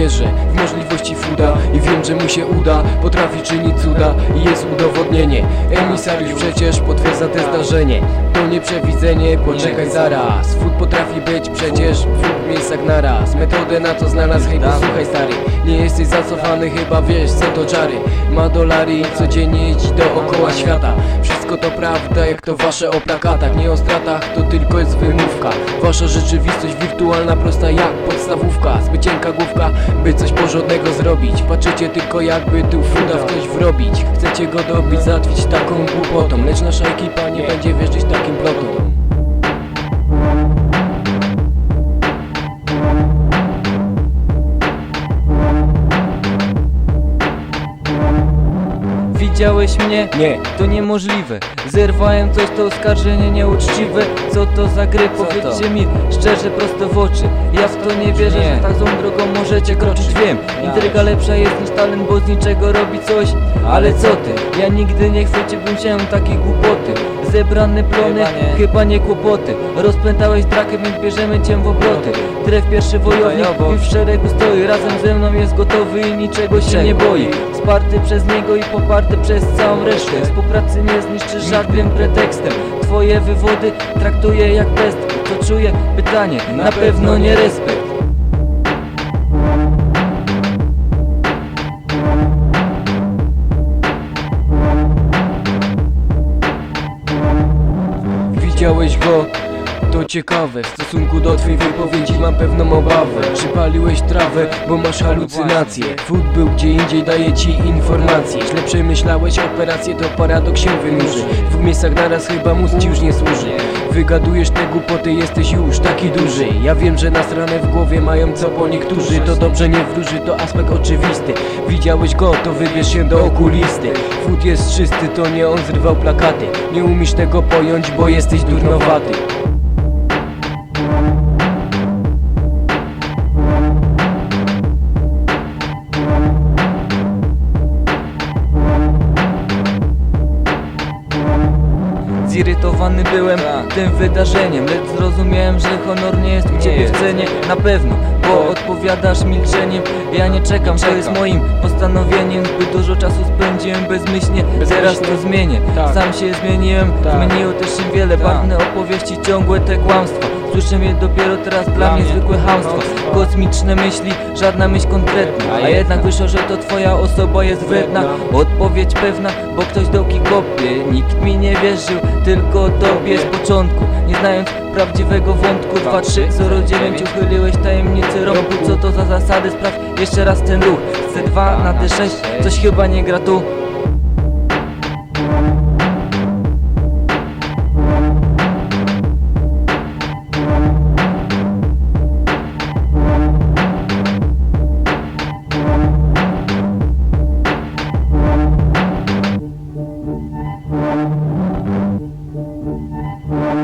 Wierzę w możliwości Fuda i wiem, że mu się uda Potrafi czynić cuda i jest udowodnienie. Emisariusz przecież potwierdza te zdarzenie. To nie przewidzenie, poczekaj zaraz. Food potrafi być przecież w dwóch miejscach naraz. Metodę na to znalazł, hej posłuchaj stary Nie jesteś zacofany, chyba wiesz co to czary. Ma dolary i codziennie jeździ dookoła świata. Wszystko to prawda, jak to wasze o plakatach Nie o stratach, to tylko jest wymówka. Wasza rzeczywistość wirtualna, prosta jak podstawówka Zbyt cienka główka, by coś porządnego zrobić. Patrzycie tylko jakby tu fuda w coś wrobić. Chcecie go dobić, załatwić taką głupotą. Lecz nasza ekipa nie będzie wierzyć takim plotom Widziałeś mnie? Nie. To niemożliwe Zerwałem coś, to oskarżenie nieuczciwe Co to za gry? Powiedzcie mi szczerze prosto w oczy Ja w to nie wierzę, Nie. że tak złą drogą możecie kroczyć Wiem, intryga lepsza jest niż talent, bo z niczego robi coś Ale co ty? Ja nigdy nie chwyciłbym się takiej głupoty Zebrane plony, Chyba nie. chyba nie kłopoty. Rozplętałeś drakę, więc bierzemy cię w obroty. Tref pierwszy wojownik i w szeregu stoi. Razem ze mną jest gotowy i niczego się nie boi. Wsparty przez niego i poparty przez całą resztę. Współpracy nie zniszczy żadnym pretekstem. Twoje wywody traktuję jak pest Co czuję? Pytanie, na, pewno nie. respekt Widziałeś go? To ciekawe, w stosunku do twojej wypowiedzi mam pewną obawę. Czy paliłeś trawę, bo masz halucynacje. Food był gdzie indziej, daje ci informacje. Źle przemyślałeś operację, to paradoks się wynurzy W miejscach naraz chyba mózg ci już nie służy. Wygadujesz te głupoty, jesteś już taki duży. Ja wiem, że nas ranę w głowie mają co po niektórzy. To dobrze nie wróży, to aspekt oczywisty. Widziałeś go, to wybierz się do okulisty. Food jest czysty, to nie on zrywał plakaty. Nie umiesz tego pojąć, bo jesteś durnowaty Zirytowany byłem Tak. tym wydarzeniem Lecz zrozumiałem, że honor nie jest u ciebie w cenie. Na pewno, bo odpowiadasz milczeniem. Ja nie czekam, to jest moim postanowieniem. Zbyt dużo czasu spędziłem bezmyślnie Teraz to zmienię, Tak. sam się zmieniłem Tak. Zmieniło też się wiele, barwne opowieści Ciągłe te kłamstwa Słyszę je dopiero teraz, dla, mnie zwykłe hamstwo Kosmiczne myśli, żadna myśl konkretna. A jednak wyszło, że to twoja osoba jest wredna. Odpowiedź pewna, bo ktoś dołki kopie Nikt mi nie wierzył, tylko tobie z początku. Nie znając prawdziwego wątku 2, 3, 0, 9 Uchyliłeś tajemnicę rąku Co to za zasady? Sprawdź jeszcze raz ten ruch. C2 na D6, coś chyba nie gra tu Música